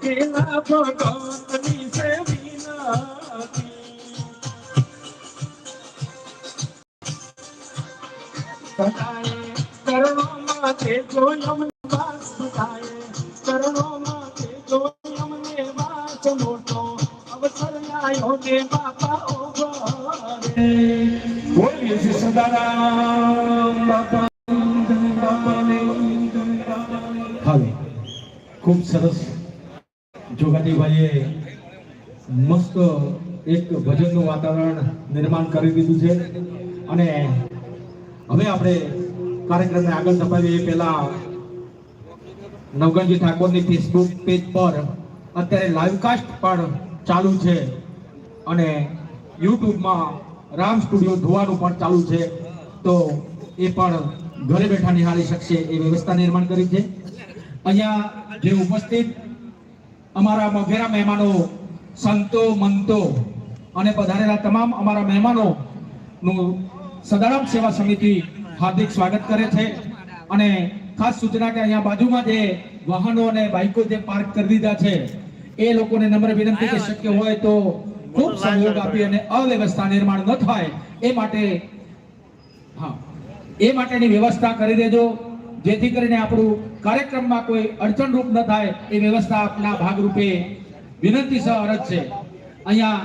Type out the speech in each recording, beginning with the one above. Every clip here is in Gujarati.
કેલા ભગતની છે વિનતી સદાય ચરણોમાં તેજો યમને વાસ સદાય ચરણોમાં તેજો યમને વાસ મોટો અવસર જોગાજીભાઈએ મસ્ત એક ભજનનું વાતાવરણ નિર્માણ કરી દીધું છે અને હવે આપણે કાર્યક્રમને આગળ ધપાવીએ એ પહેલા નવગણજી ઠાકોરની ફેસબુક પેજ પર અત્યારે લાઈવકાસ્ટ પણ ચાલુ છે અને યુટ્યુબમાં રામ સ્ટુડિયો ધોવાનું પણ ચાલુ છે. તો એ પણ ઘરે બેઠા નિહાળી શકશે એ વ્યવસ્થા નિર્માણ કરી છે. અહીંયા જે ઉપસ્થિત અમારા મોઘેરા મહેમાનો, સંતો, મંતો અને પધારેલા તમામ અમારા મહેમાનો નું સદારામ સેવા સમિતિ હાર્દિક સ્વાગત કરે છે. અને ખાસ સૂચના કે અહીંયા બાજુમાં જે વાહનો અને બાઇકો જે પાર્ક કરી દીધા છે, એ લોકોને નમ્ર વિનંતી કે શક્ય હોય તો ખૂબ સહયોગ આપી અને અવ્યવસ્થા નિર્માણ ન થાય, એ માટે, હા, એ માટેની વ્યવસ્થા કરી દેજો. જેથી કરીને આપણું કાર્યક્રમમાં કોઈ અડચણરૂપ ન થાય એ વ્યવસ્થા આપના ભાગરૂપે વિનંતી સહ અરજ છે. અહીંયા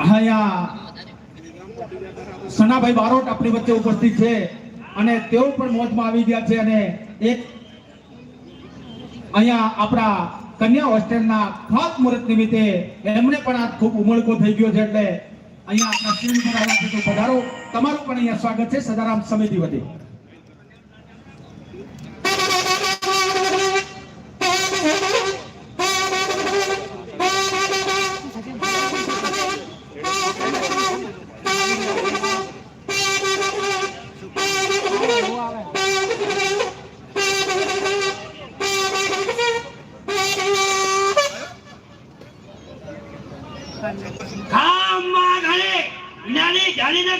અહીંયા સનાભાઈ બારોટ આપણી વચ્ચે ઉપસ્થિત છે અને તેઓ પણ મોજમાં આવી ગયા છે અને એક અહીંયા આપણા કન્યા હોસ્ટેલના ખાસ મુહૂર્ત નિમિત્તે એમને પણ આ ખૂબ ઉમળકો થઈ ગયો છે એટલે અહીંયા આપણા છે તો પધારો. તમારું પણ અહીંયા સ્વાગત છે. સદારામ સમિતિ વતી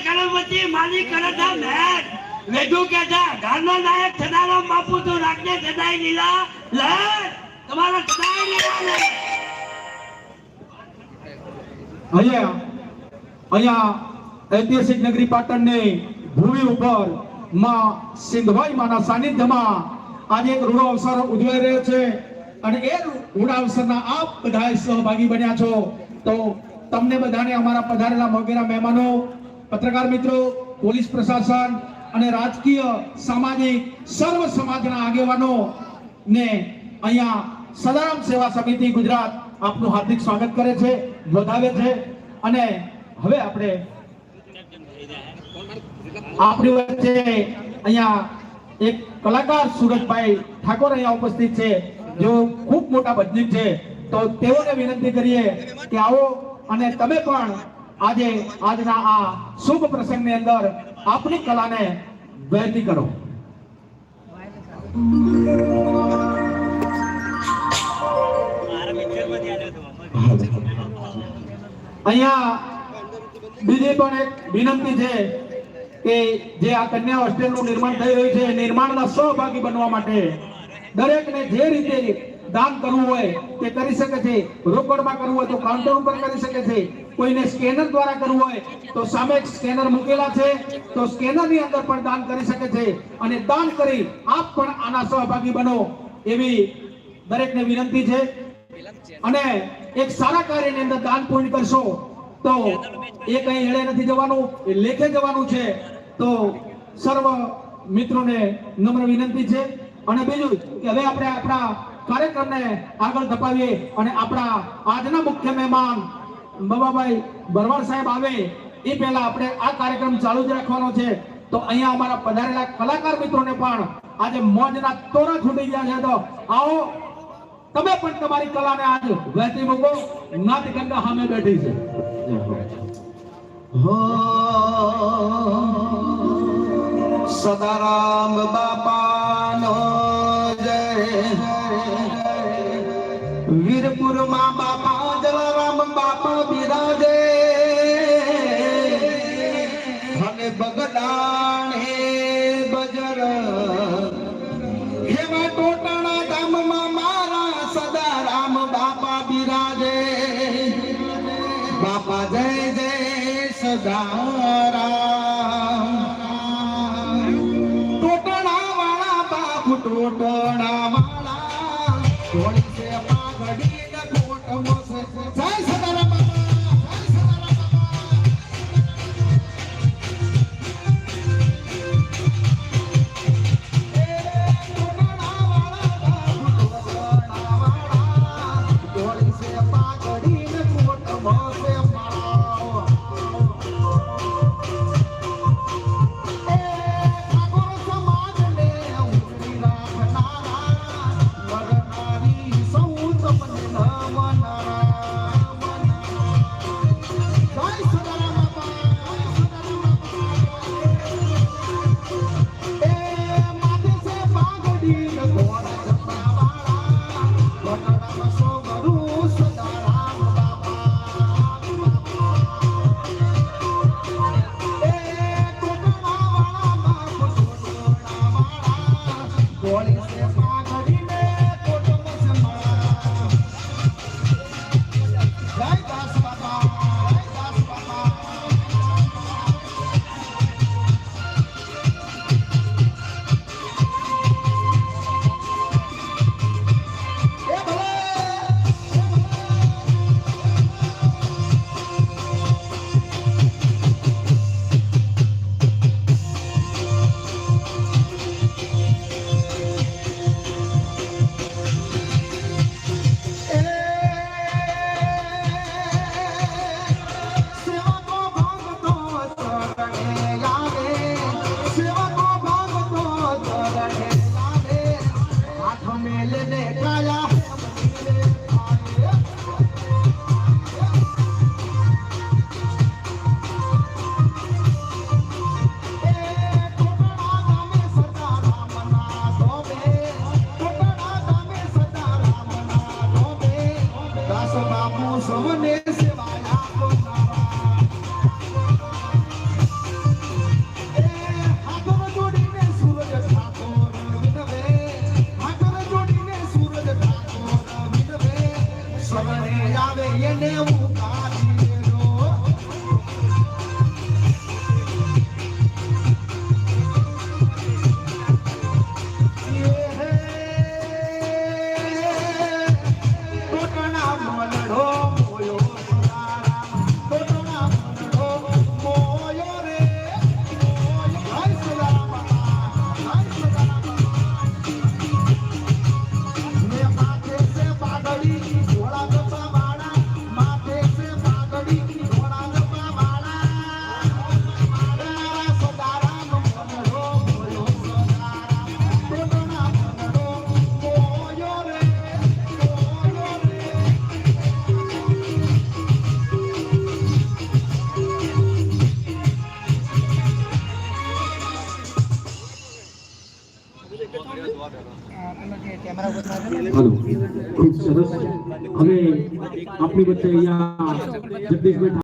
કરમવતી માની કરતા મહેર વેધુ કેતા ઘરનો નાયક થનારો બાપુ તો રાખને જદાઈ લીલા, લહેર, તમારો જદાઈ લીલા લહેર. અહીંયા અહીંયા ઐતિહાસિક નગરી પાટણની ભૂમિ ઉપરમાં સિંધભાઈ માના સાનિધ્યમાં આજે એક રૂડો અવસર ઉજવાઈ રહ્યો છે અને એ રૂડા અવસરના આપ બધા સહભાગી બન્યા છો. તો તમને બધાને અમારા પધારેલા વગેરે મહેમાનો પત્રકાર મિત્રો, પોલીસ પ્રશાસન અને રાજકીય સામાજિક સર્વ સમાજના આગેવાનો ને અહીંયા સદારામ સેવા સમિતિ ગુજરાત આપનું હાર્દિક સ્વાગત કરે છે, વધાવે છે અને હવે આપણે આપણી વચ્ચે અહીંયા એક કલાકાર સુરજભાઈ ઠાકોર અહીંયા ઉપસ્થિત છે, જેઓ ખૂબ મોટા ભજનિક છે. તો તેઓને વિનંતી કરીએ કે આવો અને તમે પણ આજે, આજના આ શુભ પ્રસંગની અંદર આપની કલાને વહેતી કરો. અહીંયા બીજી પણ એક વિનંતી છે કે જે આ કન્યા હોસ્ટેલનું નિર્માણ થઈ રહ્યું છે નિર્માણના સહભાગી બનવા માટે દરેકને જે રીતે દાન કરવું હોય તે કરી શકે છે. રોકડમાં કરવું હોય તો કાઉન્ટર ઉપર કરી શકે છે. કોઈને સ્કેનર દ્વારા કરવું હોય તો સામે સ્કેનર મૂકેલા છે, તો સ્કેનરની અંદર પણ દાન કરી શકે છે અને દાન કરી આપ પણ આના સહભાગી બનો એવી દરેકને વિનંતી છે. અને એક સારા કાર્યની અંદર દાન પૂર્ણ કરશો તો એ કઈ એળે નથી જવાનું, એ લેખે જવાનું છે. તો સર્વ મિત્રોને નમ્ર વિનંતી છે. અને બીજું કે હવે આપણે આપણા કાર્યક્રમને આગળ ધપાવીએ અને આપણા આજના મુખ્ય મહેમાન બાબાભાઈ બરવાડ સાહેબ આવે, એ પહેલા આપણે આ કાર્યક્રમ ચાલુ જ રાખવાનો છે. તો અહીંયા અમારા પધારેલા કલાકાર મિત્રોને પણ આજે મોજના તોરા છૂટી ગયા છે. તો આવો, તમે પણ તમારી કલાને આજ વહેતી મૂકો. નાથ ગંગા સામે બેઠી છે. સદારામ બાપાનો सदा આવે આપણી વચ્ચે અહીંયા જગદીશભાઈ